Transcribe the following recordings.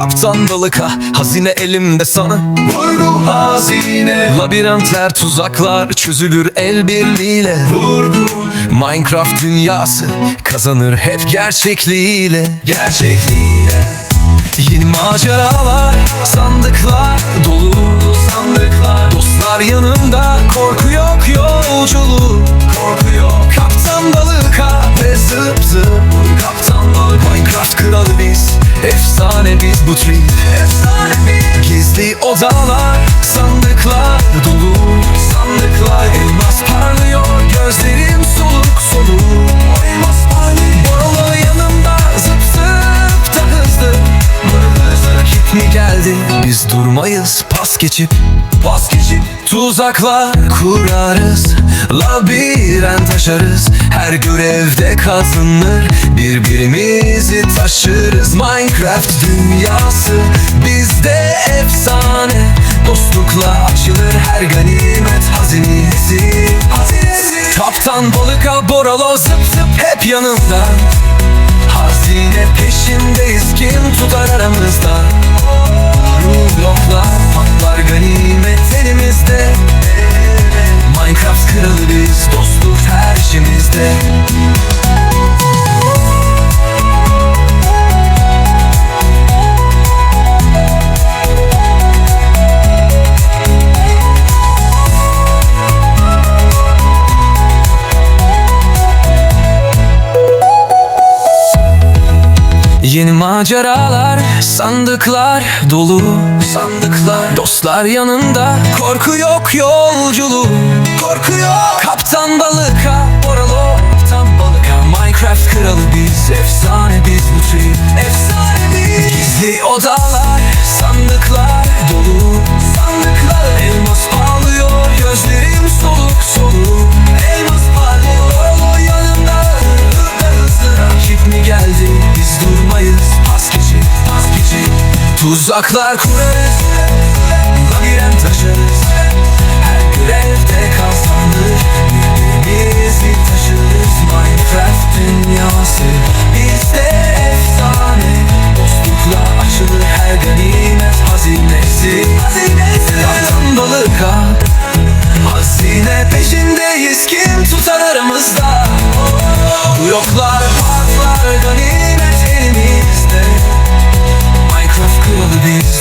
Kaptan balıka hazine elimde sana Vurgu hazine. Labirentler tuzaklar çözülür el birliğiyle. Vurgu Minecraft dünyası kazanır hep gerçekliğiyle. Gerçekliğiyle. Yeni maceralar, sandıklar dolu Sandıklar. Dostlar yanımda, korku yok efsane biz bu trip. Efsane bir Gizli odalar, sandıklar dolu. Sandıklar Elmas parlıyor, gözlerim soluk soluk. Elmas parlıyor. Yanımda, zıp zıp da hızlı. Vakit mi geldi, biz durmayız pas geçip Vazgeçip Tuzaklar kurarız Labirent aşarız Her görevde kazanır Birbirimizi taşırız. Minecraft dünyası Bizde efsane. Dostlukla açılır her ganimet hazinesi Hazinesi. Kaptan balıka boralo zıp zıp hep yanımda. Hazine peşindeyiz kim tutar aramızda Yeni maceralar, sandıklar dolu. Sandıklar, dostlar yanında. Korku yok yolculuğu. Korku yok. Kaptan balıka, oralı Kaptan balıka. Minecraft kralı biz Efsane biz bu trip. Efsane biz. Gizli odalar, Tuzaklar kurarız Labirent aşarız Her görevde kazanır Birbirimizi taşırız. Minecraft dünyası Bizde efsane. Dostlukla açılır her ganimet hazinesi. Hazinesi. Kaptan balıka Hazine peşindeyiz. Kim tutar aramızda? Bu yoklar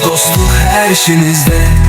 dostluk her işimizde